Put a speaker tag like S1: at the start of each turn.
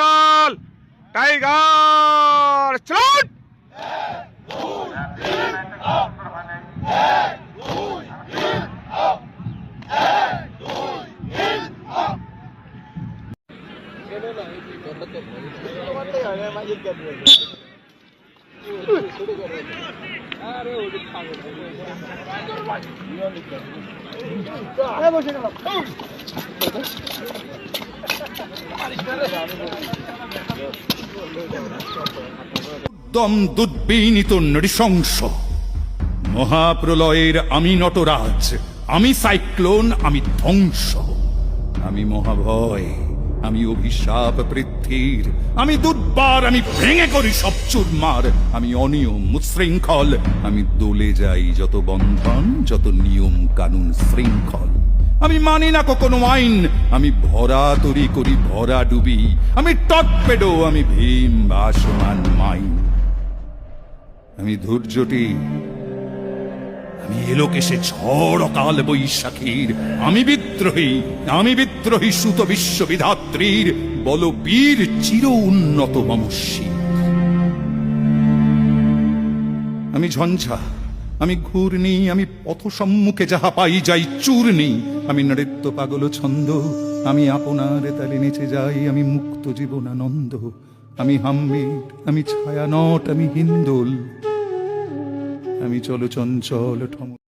S1: দল। টাইগার চলুন
S2: দম দুদ্বিনীত নৃশংস। মহাপ্রলয়ের আমি নটরাজ, আমি সাইক্লোন, আমি ধ্বংস। আমি মহাভয়, আমি অভিশাপ পৃথ্বীর, আমি দুর্বার আমি ভেঙে করি সব চুরমার। আমি অনিয়ম, উচ্ছৃঙ্খল, আমি দোলে যাই যত বন্ধন, যত নিয়ম কানুন শৃঙ্খল আমি মানি না কোনো আইন। আমি ভরা তরি করি, ভরা ডুবি। আমি টকপেডো আমি ভীম বাসমান মাইন আমি ধৈর্যটি, আমি এলোকেশে ঝড় অকাল বৈশাখীর। আমি বিদ্রোহী আমি বিদ্রোহী সুত বিশ্ববিধাত্রীর। বলবীর চির উন্নত মমস্বী। আমি ঝঞ্ঝা আমি ঘুর ঘূর্ণি, আমি পথ সম্মুখে যাহা পাই যাই চুর চূর্ণি। আমি নৃত্য পাগল ছন্দ, আমি আপনার তালে নেচে যাই, আমি মুক্ত জীবন আনন্দ আমি হাম্বির আমি ছায়ানট, আমি হিন্দোল। আমি চলো চঞ্চল, ঠম